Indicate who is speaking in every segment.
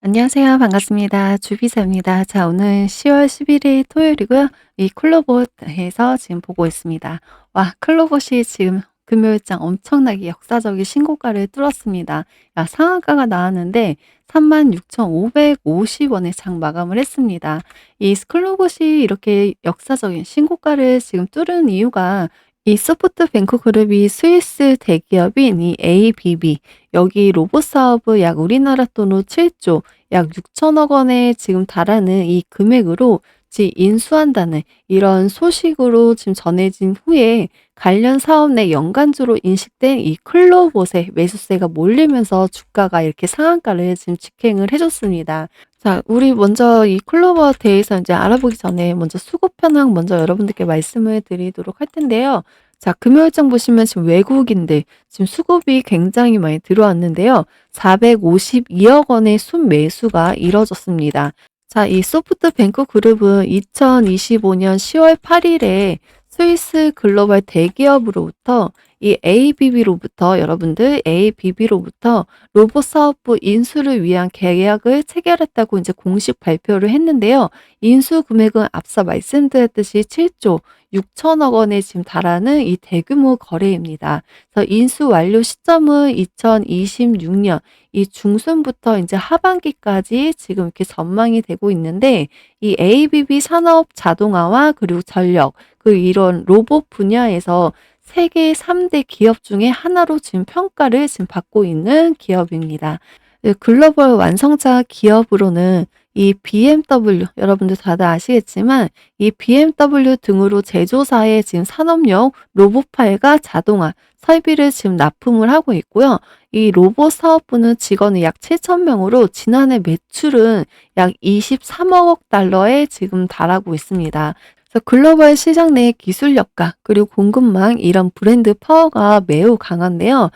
Speaker 1: 안녕하세요. 반갑습니다. 주비사입니다. 자, 오늘 10월 11일 토요일이고요. 이 클로봇에서 지금 보고 있습니다. 와, 클로봇이 지금 금요일장 엄청나게 역사적인 신고가를 뚫었습니다. 야, 상한가가 나왔는데 36,550원에 장 마감을 했습니다. 이 클로봇이 이렇게 역사적인 신고가를 지금 뚫은 이유가 이 소프트 뱅크 그룹이 스위스 대기업인 이 ABB 여기 로봇 사업을 약 우리나라 돈으로 7조 약 6천억 원에 지금 달하는 이 금액으로 지 인수한다는 이런 소식으로 지금 전해진 후에 관련 사업 내 연간주로 인식된 이 클로봇의 매수세가 몰리면서 주가가 이렇게 상한가를 지금 직행을 해줬습니다. 자, 우리 먼저 이 클로봇 대해서 이제 알아보기 전에 먼저 수급 현황 먼저 여러분들께 말씀을 드리도록 할 텐데요. 자, 금요일장 보시면 지금 외국인들 지금 수급이 굉장히 많이 들어왔는데요. 452억 원의 순매수가 이뤄졌습니다. 자, 이 소프트 뱅크 그룹은 2025년 10월 8일에 스위스 글로벌 대기업으로부터 이 ABB로부터 여러분들 ABB로부터 로봇 사업부 인수를 위한 계약을 체결했다고 이제 공식 발표를 했는데요. 인수 금액은 앞서 말씀드렸듯이 7조 6천억 원에 지금 달하는 이 대규모 거래입니다. 그래서 인수 완료 시점은 2026년 이 중순부터 이제 하반기까지 지금 이렇게 전망이 되고 있는데 이 ABB 산업 자동화와 그리고 전력 그 이런 로봇 분야에서 세계 3대 기업 중에 하나로 지금 평가를 지금 받고 있는 기업입니다. 네, 글로벌 완성차 기업으로는 이 BMW 여러분들 다들 아시겠지만 이 BMW 등으로 제조사의 지금 산업용 로봇팔과 자동화 설비를 지금 납품을 하고 있고요. 이 로봇 사업부는 직원이 약 7천 명으로 지난해 매출은 약 23억 달러에 지금 달하고 있습니다. 그래서 글로벌 시장 내 기술력과 그리고 공급망 이런 브랜드 파워가 매우 강한데요.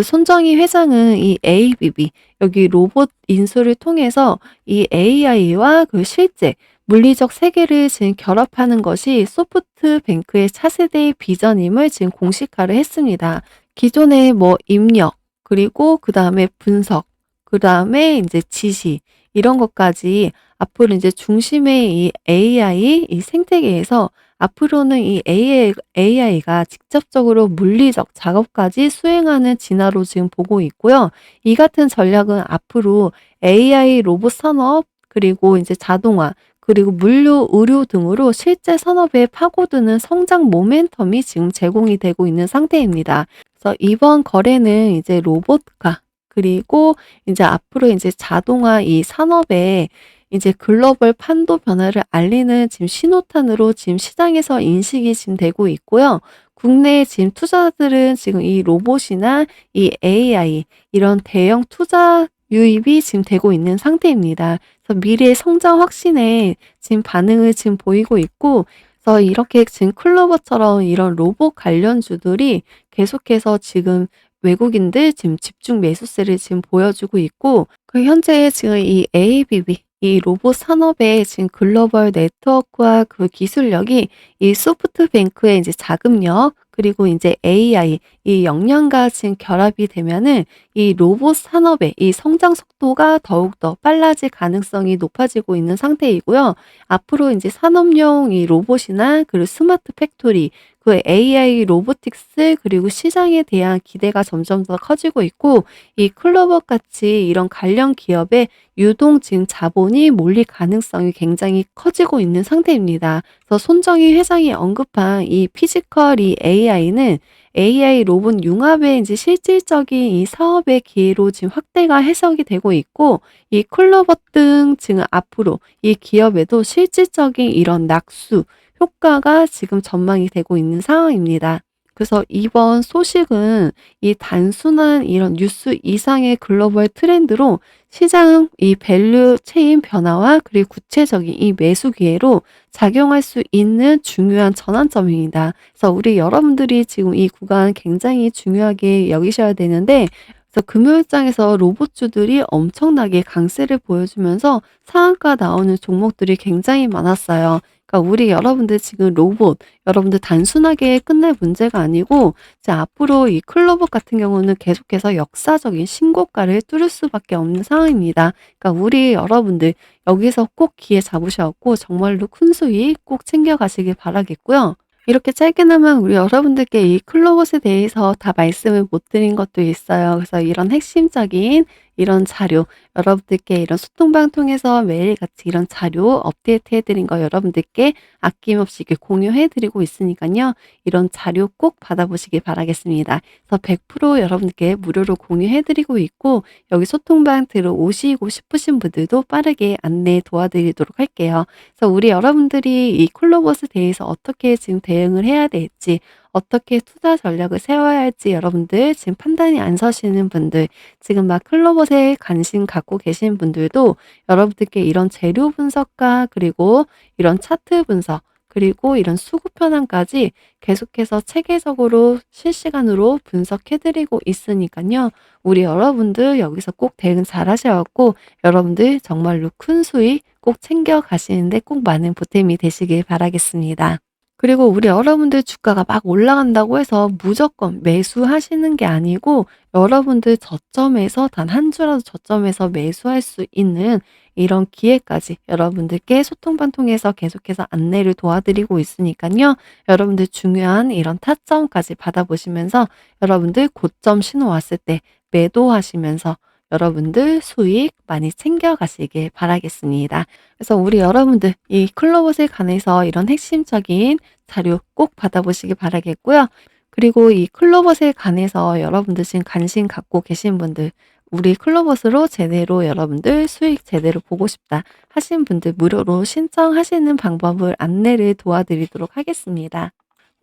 Speaker 1: 손정희 회장은 이 ABB 여기 로봇 인수를 통해서 이 AI와 그 실제 물리적 세계를 지금 결합하는 것이 소프트 뱅크의 차세대의 비전임을 지금 공식화를 했습니다. 기존의 뭐 입력 그리고 그 다음에 분석 그 다음에 이제 지시 이런 것까지 앞으로 이제 중심의 이 AI 이 생태계에서 앞으로는 이 AI, AI가 직접적으로 물리적 작업까지 수행하는 진화로 지금 보고 있고요. 이 같은 전략은 앞으로 AI 로봇 산업 그리고 이제 자동화 그리고 물류, 의료 등으로 실제 산업에 파고드는 성장 모멘텀이 지금 제공이 되고 있는 상태입니다. 그래서 이번 거래는 이제 로봇과 그리고 이제 앞으로 이제 자동화 이 산업에 이제 글로벌 판도 변화를 알리는 지금 신호탄으로 지금 시장에서 인식이 지금 되고 있고요. 국내 지금 투자들은 지금 이 로봇이나 이 AI 이런 대형 투자 유입이 지금 되고 있는 상태입니다. 그래서 미래의 성장 확신에 지금 반응을 지금 보이고 있고 그래서 이렇게 지금 클로버처럼 이런 로봇 관련주들이 계속해서 지금 외국인들 지금 집중 매수세를 지금 보여주고 있고 그 현재 지금 이 ABB 이 로봇 산업의 지금 글로벌 네트워크와 그 기술력이 이 소프트뱅크의 이제 자금력 그리고 이제 AI 이 역량과 지금 결합이 되면은 이 로봇 산업의 이 성장 속도가 더욱더 빨라질 가능성이 높아지고 있는 상태이고요. 앞으로 이제 산업용 이 로봇이나 그리고 스마트 팩토리 그 AI 로보틱스 그리고 시장에 대한 기대가 점점 더 커지고 있고 이 클로버 같이 이런 관련 기업에 유동 지금 자본이 몰릴 가능성이 굉장히 커지고 있는 상태입니다. 그래서 손정희 회장이 언급한 이 피지컬 이 AI는 AI 로봇 융합의 이제 실질적인 이 사업의 기회로 지금 확대가 해석이 되고 있고 이 클로버 등 지금 앞으로 이 기업에도 실질적인 이런 낙수 효과가 지금 전망이 되고 있는 상황입니다. 그래서 이번 소식은 이 단순한 이런 뉴스 이상의 글로벌 트렌드로 시장 이 밸류 체인 변화와 그리고 구체적인 이 매수 기회로 작용할 수 있는 중요한 전환점입니다. 그래서 우리 여러분들이 지금 이 구간 굉장히 중요하게 여기셔야 되는데 그래서 금요일장에서 로봇주들이 엄청나게 강세를 보여주면서 상한가 나오는 종목들이 굉장히 많았어요. 그러니까 우리 여러분들 지금 로봇 여러분들 단순하게 끝날 문제가 아니고 이제 앞으로 이 클로버 같은 경우는 계속해서 역사적인 신고가를 뚫을 수밖에 없는 상황입니다. 그러니까 우리 여러분들 여기서 꼭 기회 잡으셔 갖고 정말로 큰 수익 꼭 챙겨 가시길 바라겠고요. 이렇게 짧게나마 우리 여러분들께 이 클로봇에 대해서 다 말씀을 못 드린 것도 있어요. 그래서 이런 핵심적인 이런 자료 여러분들께 이런 소통방 통해서 매일같이 이런 자료 업데이트 해 드린 거 여러분들께 아낌없이 이렇게 공유해 드리고 있으니깐요. 이런 자료 꼭 받아보시길 바라겠습니다. 그래서 100% 여러분들께 무료로 공유해 드리고 있고 여기 소통방 들어오시고 싶으신 분들도 빠르게 안내 도와드리도록 할게요. 그래서 우리 여러분들이 이 콜로봇에 대해서 어떻게 지금 대응을 해야 될지 어떻게 투자 전략을 세워야 할지 여러분들 지금 판단이 안 서시는 분들 지금 막 클로봇에 관심 갖고 계신 분들도 여러분들께 이런 재료 분석과 그리고 이런 차트 분석 그리고 이런 수급 현황까지 계속해서 체계적으로 실시간으로 분석해 드리고 있으니깐요. 우리 여러분들 여기서 꼭 대응 잘 하셔 갖고 여러분들 정말로 큰 수익 꼭 챙겨 가시는데 꼭 많은 보탬이 되시길 바라겠습니다. 그리고 우리 여러분들 주가가 막 올라간다고 해서 무조건 매수하시는 게 아니고 여러분들 저점에서 단 한 주라도 저점에서 매수할 수 있는 이런 기회까지 여러분들께 소통방 통해서 계속해서 안내를 도와드리고 있으니깐요. 여러분들 중요한 이런 타점까지 받아보시면서 여러분들 고점 신호 왔을 때 매도하시면서 여러분들 수익 많이 챙겨 가시길 바라겠습니다. 그래서 우리 여러분들 이 클로봇에 관해서 이런 핵심적인 자료 꼭 받아보시길 바라겠고요. 그리고 이 클로봇에 관해서 여러분들 지금 관심 갖고 계신 분들 우리 클로봇으로 제대로 여러분들 수익 제대로 보고 싶다 하신 분들 무료로 신청하시는 방법을 안내를 도와드리도록 하겠습니다.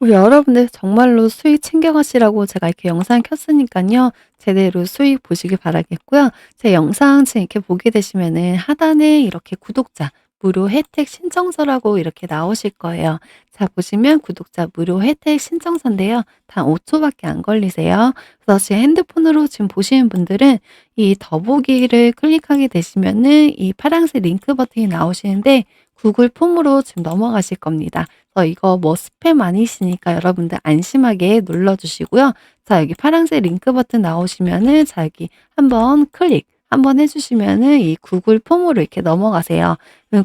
Speaker 1: 우리 여러분들 정말로 수익 챙겨가시라고 제가 이렇게 영상 켰으니깐요. 제대로 수익 보시길 바라겠고요. 제 영상 지금 이렇게 보게 되시면은 하단에 이렇게 구독자 무료 혜택 신청서라고 이렇게 나오실 거예요. 자 보시면 구독자 무료 혜택 신청서인데요. 단 5초밖에 안 걸리세요. 그래서 제 핸드폰으로 지금 보시는 분들은 이 더보기를 클릭하게 되시면은 이 파란색 링크 버튼이 나오시는데 구글 폼으로 지금 넘어가실 겁니다. 그래서 이거 뭐 스팸 아니시니까 여러분들 안심하게 눌러주시고요. 자 여기 파란색 링크 버튼 나오시면은 자 여기 한번 클릭 한번 해주시면은 이 구글 폼으로 이렇게 넘어가세요.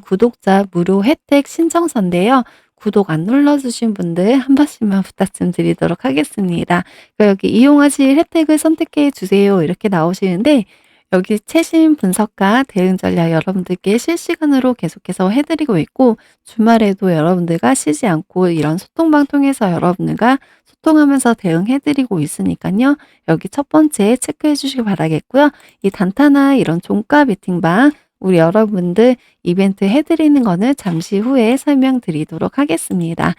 Speaker 1: 구독자 무료 혜택 신청서인데요. 구독 안 눌러주신 분들 한 번씩만 부탁 좀 드리도록 하겠습니다. 여기 이용하실 혜택을 선택해 주세요. 이렇게 나오시는데 여기 최신 분석과 대응 전략 여러분들께 실시간으로 계속해서 해드리고 있고 주말에도 여러분들과 쉬지 않고 이런 소통방 통해서 여러분들과 소통하면서 대응해드리고 있으니까요. 여기 첫 번째 체크해 주시기 바라겠고요. 이 단타나 이런 종가 미팅방 우리 여러분들 이벤트 해드리는 거는 잠시 후에 설명드리도록 하겠습니다.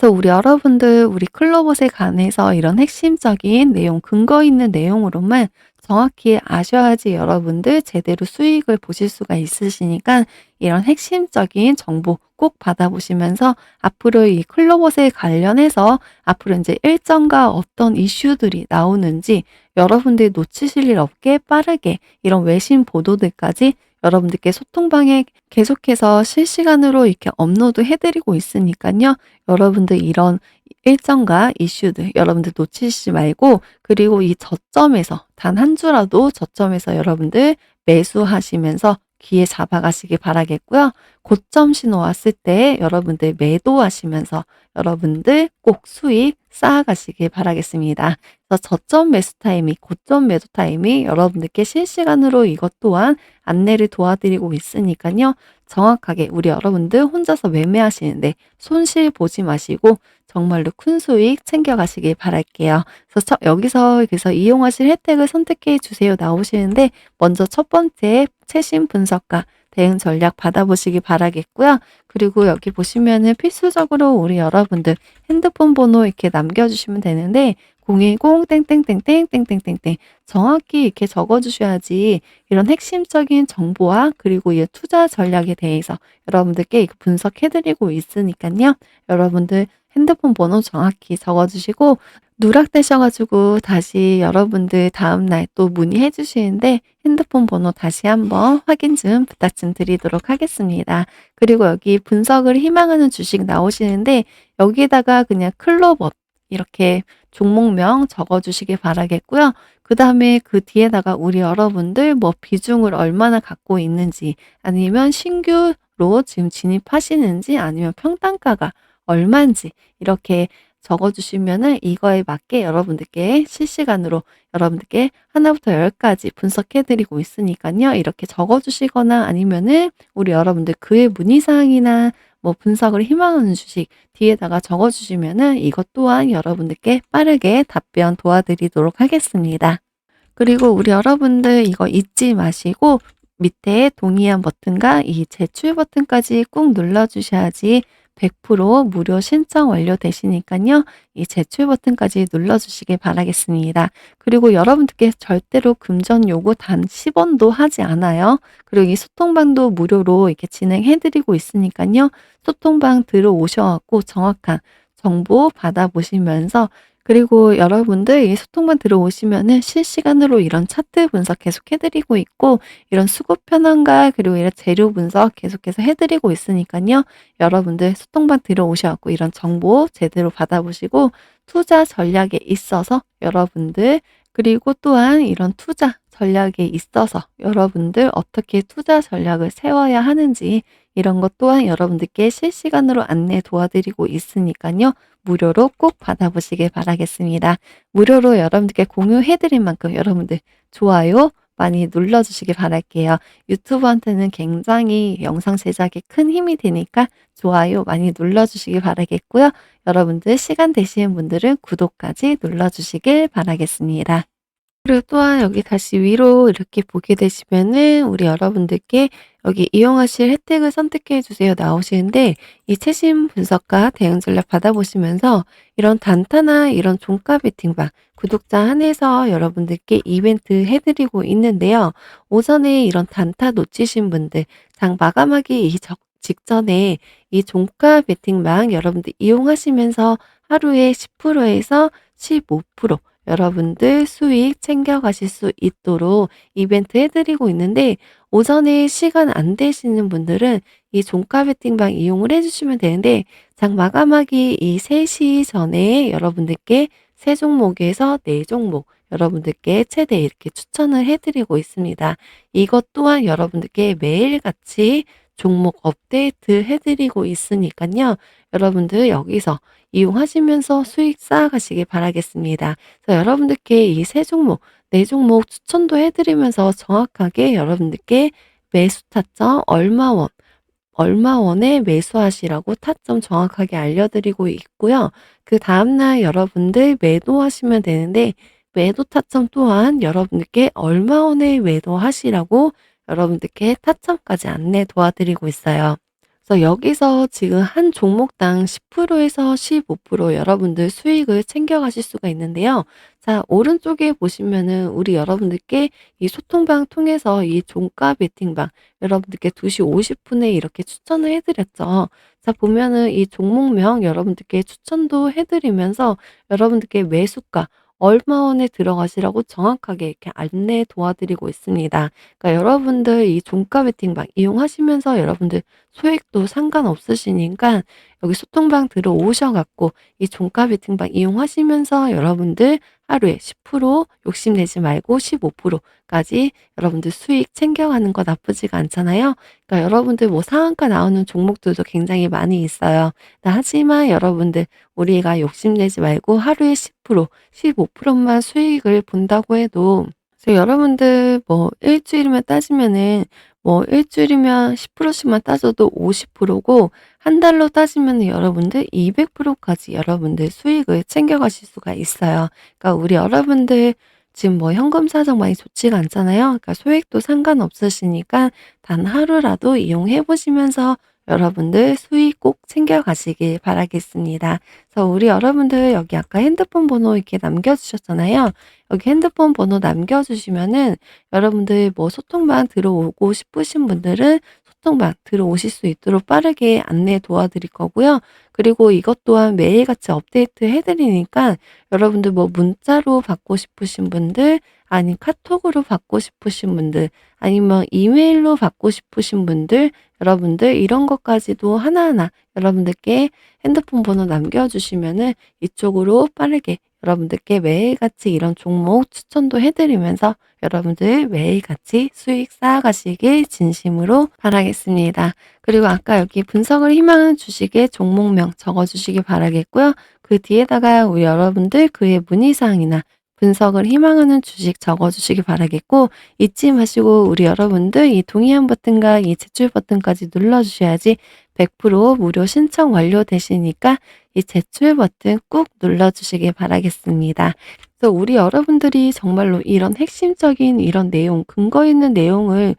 Speaker 1: 그래서 우리 여러분들 우리 클로봇에 관해서 이런 핵심적인 내용 근거 있는 내용으로만 정확히 아셔야지 여러분들 제대로 수익을 보실 수가 있으시니까 이런 핵심적인 정보 꼭 받아보시면서 앞으로 이 클로봇에 관련해서 앞으로 이제 일정과 어떤 이슈들이 나오는지 여러분들이 놓치실 일 없게 빠르게 이런 외신 보도들까지 여러분들께 소통방에 계속해서 실시간으로 이렇게 업로드 해드리고 있으니까요. 여러분들 이런 일정과 이슈들 여러분들 놓치시지 말고 그리고 이 저점에서 단 한 주라도 저점에서 여러분들 매수하시면서 기회 잡아가시기 바라겠고요. 고점 신호 왔을 때 여러분들 매도하시면서 여러분들 꼭 수익 쌓아가시길 바라겠습니다. 저점 매수 타이밍, 고점 매도 타이밍 여러분들께 실시간으로 이것 또한 안내를 도와드리고 있으니까요. 정확하게 우리 여러분들 혼자서 매매하시는데 손실 보지 마시고 정말로 큰 수익 챙겨가시길 바랄게요. 그래서 여기서 그래서 이용하실 혜택을 선택해 주세요 나오시는데 먼저 첫 번째 최신 분석가 대응 전략 받아보시기 바라겠고요. 그리고 여기 보시면은 필수적으로 우리 여러분들 핸드폰 번호 이렇게 남겨주시면 되는데 010 땡땡땡땡 땡땡땡땡 정확히 이렇게 적어주셔야지 이런 핵심적인 정보와 그리고 이 투자 전략에 대해서 여러분들께 분석해드리고 있으니까요. 여러분들 핸드폰 번호 정확히 적어주시고 누락되셔 가지고 다시 여러분들 다음날 또 문의해 주시는데 핸드폰 번호 다시 한번 확인 좀 부탁 좀 드리도록 하겠습니다. 그리고 여기 분석을 희망하는 주식 나오시는데 여기에다가 그냥 클로버 이렇게 종목명 적어 주시길 바라겠고요. 그 다음에 그 뒤에다가 우리 여러분들 뭐 비중을 얼마나 갖고 있는지 아니면 신규로 지금 진입하시는지 아니면 평단가가 얼만지 이렇게 적어 주시면은 이거에 맞게 여러분들께 실시간으로 여러분들께 하나부터 열까지 분석해 드리고 있으니깐요. 이렇게 적어 주시거나 아니면은 우리 여러분들 그의 문의 사항이나 뭐 분석을 희망하는 주식 뒤에다가 적어 주시면은 이것 또한 여러분들께 빠르게 답변 도와드리도록 하겠습니다. 그리고 우리 여러분들 이거 잊지 마시고 밑에 동의한 버튼과 이 제출 버튼까지 꾹 눌러 주셔야지 100% 무료 신청 완료되시니깐요. 이 제출 버튼까지 눌러 주시길 바라겠습니다. 그리고 여러분들께 절대로 금전 요구 단 10원도 하지 않아요. 그리고 이 소통방도 무료로 이렇게 진행해 드리고 있으니깐요. 소통방 들어오셔 갖고 정확한 정보 받아보시면서 그리고 여러분들 이 소통방 들어오시면은 실시간으로 이런 차트 분석 계속 해 드리고 있고 이런 수급 편향과 그리고 이런 재료 분석 계속해서 해 드리고 있으니깐요. 여러분들 소통방 들어오셔 갖고 이런 정보 제대로 받아보시고 투자 전략에 있어서 여러분들 그리고 또한 이런 투자 전략에 있어서 여러분들 어떻게 투자 전략을 세워야 하는지 이런 것 또한 여러분들께 실시간으로 안내 도와드리고 있으니깐요. 무료로 꼭 받아보시길 바라겠습니다. 무료로 여러분들께 공유해 드릴 만큼 여러분들 좋아요 많이 눌러 주시길 바랄게요. 유튜브한테는 굉장히 영상 제작에 큰 힘이 되니까 좋아요 많이 눌러 주시길 바라겠고요. 여러분들 시간 되시는 분들은 구독까지 눌러 주시길 바라겠습니다. 그리고 또한 여기 다시 위로 이렇게 보게 되시면은 우리 여러분들께 여기 이용하실 혜택을 선택해 주세요 나오시는데 이 최신 분석과 대응 전략 받아보시면서 이런 단타나 이런 종가 베팅방 구독자 한해서 여러분들께 이벤트 해드리고 있는데요. 오전에 이런 단타 놓치신 분들 장 마감하기 이 적, 직전에 이 종가 베팅방 여러분들 이용하시면서 하루에 10%에서 15% 여러분들 수익 챙겨가실 수 있도록 이벤트 해드리고 있는데 오전에 시간 안 되시는 분들은 이 종가 베팅방 이용을 해주시면 되는데 장 마감하기 이 3시 전에 여러분들께 세 종목에서 네 종목 여러분들께 최대 이렇게 추천을 해드리고 있습니다. 이것 또한 여러분들께 매일같이 종목 업데이트 해드리고 있으니까요. 여러분들 여기서 이용하시면서 수익 쌓아가시길 바라겠습니다. 그래서 여러분들께 이 세 종목, 네 종목 추천도 해드리면서 정확하게 여러분들께 매수 타점 얼마 원, 얼마 원에 매수하시라고 타점 정확하게 알려드리고 있고요. 그 다음날 여러분들 매도하시면 되는데 매도 타점 또한 여러분들께 얼마 원에 매도하시라고 여러분들께 타점까지 안내 도와드리고 있어요. 그래서 여기서 지금 한 종목당 10%에서 15% 여러분들 수익을 챙겨가실 수가 있는데요. 자, 오른쪽에 보시면은 우리 여러분들께 이 소통방 통해서 이 종가 베팅방 여러분들께 2시 50분에 이렇게 추천을 해드렸죠. 자, 보면은 이 종목명 여러분들께 추천도 해드리면서 여러분들께 매수가 얼마 원에 들어가시라고 정확하게 이렇게 안내 도와드리고 있습니다. 그러니까 여러분들 이 종가 베팅방 이용하시면서 여러분들 소액도 상관없으시니까 여기 소통방 들어오셔 갖고 이 종가 베팅방 이용하시면서 여러분들 하루에 10% 욕심내지 말고 15%까지 여러분들 수익 챙겨가는 거 나쁘지가 않잖아요. 그러니까 여러분들 뭐 상한가 나오는 종목들도 굉장히 많이 있어요. 하지만 여러분들 우리가 욕심내지 말고 하루에 10% 15%만 수익을 본다고 해도 그래서 여러분들 뭐 일주일이면 따지면은 뭐 일주일이면 10%씩만 따져도 50%고 한 달로 따지면 여러분들 200%까지 여러분들 수익을 챙겨가실 수가 있어요. 그러니까 우리 여러분들 지금 뭐 현금 사정 많이 좋지가 않잖아요. 그러니까 소액도 상관없으시니까 단 하루라도 이용해 보시면서 여러분들 수익 꼭 챙겨가시길 바라겠습니다. 그래서 우리 여러분들 여기 아까 핸드폰 번호 이렇게 남겨주셨잖아요. 여기 핸드폰 번호 남겨주시면은 여러분들 뭐 소통방 들어오고 싶으신 분들은 소통방 들어오실 수 있도록 빠르게 안내 도와드릴 거고요. 그리고 이것 또한 매일같이 업데이트 해 드리니까 여러분들 뭐 문자로 받고 싶으신 분들 아니면 카톡으로 받고 싶으신 분들 아니면 이메일로 받고 싶으신 분들 여러분들 이런 것까지도 하나하나 여러분들께 핸드폰 번호 남겨 주시면은 이쪽으로 빠르게 여러분들께 매일같이 이런 종목 추천도 해 드리면서 여러분들 매일같이 수익 쌓아가시길 진심으로 바라겠습니다. 그리고 아까 여기 분석을 희망하는 주식의 종목명 적어 주시기 바라겠고요. 그 뒤에다가 우리 여러분들 그의 문의사항이나 분석을 희망하는 주식 적어 주시기 바라겠고 잊지 마시고 우리 여러분들 이 동의한 버튼과 이 제출 버튼까지 눌러 주셔야지 100% 무료 신청 완료되시니까 이 제출 버튼 꾹 눌러 주시길 바라겠습니다. 그래서 우리 여러분들이 정말로 이런 핵심적인 이런 내용, 근거 있는 내용을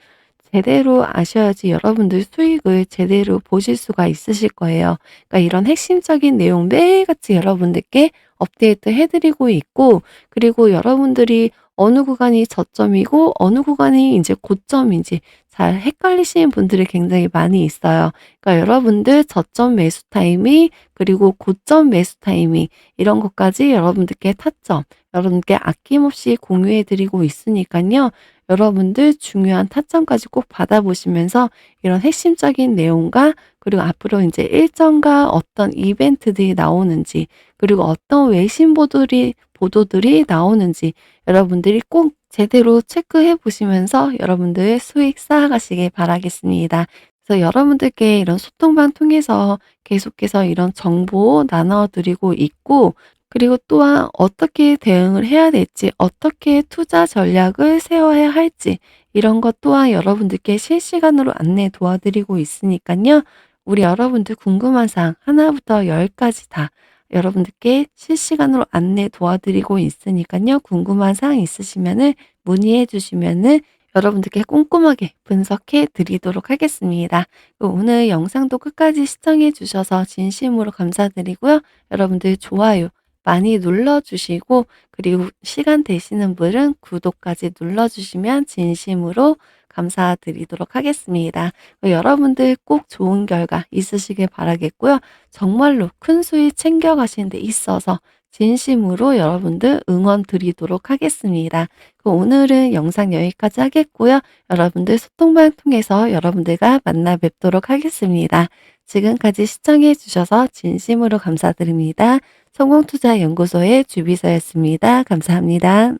Speaker 1: 제대로 아셔야지 여러분들 수익을 제대로 보실 수가 있으실 거예요. 그러니까 이런 핵심적인 내용 매일같이 여러분들께 업데이트 해 드리고 있고 그리고 여러분들이 어느 구간이 저점이고 어느 구간이 인제 고점인지 잘 헷갈리시는 분들이 굉장히 많이 있어요. 그러니까 여러분들 저점 매수 타이밍 그리고 고점 매수 타이밍 이런 것까지 여러분들께 타점 여러분께 아낌없이 공유해 드리고 있으니깐요. 여러분들 중요한 타점까지 꼭 받아보시면서 이런 핵심적인 내용과 그리고 앞으로 인제 일정과 어떤 이벤트들이 나오는지 그리고 어떤 외신 보도리 보도들이 나오는지 여러분들이 꼭 제대로 체크해 보시면서 여러분들 수익 쌓아가시길 바라겠습니다. 그래서 여러분들께 이런 소통방 통해서 계속해서 이런 정보 나눠 드리고 있고 그리고 또한 어떻게 대응을 해야 될지 어떻게 투자 전략을 세워야 할지 이런 것 또한 여러분들께 실시간으로 안내 도와드리고 있으니깐요. 우리 여러분들 궁금한 사항 하나부터 열까지 다 여러분들께 실시간으로 안내 도와드리고 있으니깐요. 궁금한 사항 있으시면은 문의해 주시면은 여러분들께 꼼꼼하게 분석해 드리도록 하겠습니다. 오늘 영상도 끝까지 시청해 주셔서 진심으로 감사드리고요. 여러분들 좋아요 많이 눌러 주시고 그리고 시간 되시는 분은 구독까지 눌러 주시면 진심으로 감사드리도록 하겠습니다. 여러분들 꼭 좋은 결과 있으시길 바라겠고요. 정말로 큰 수익 챙겨 가시는 데 있어서 진심으로 여러분들 응원 드리도록 하겠습니다. 오늘은 영상 여기까지 하겠고요. 여러분들 소통방 통해서 여러분들과 만나 뵙도록 하겠습니다. 지금까지 시청해 주셔서 진심으로 감사드립니다. 성공투자연구소의 주비서였습니다. 감사합니다.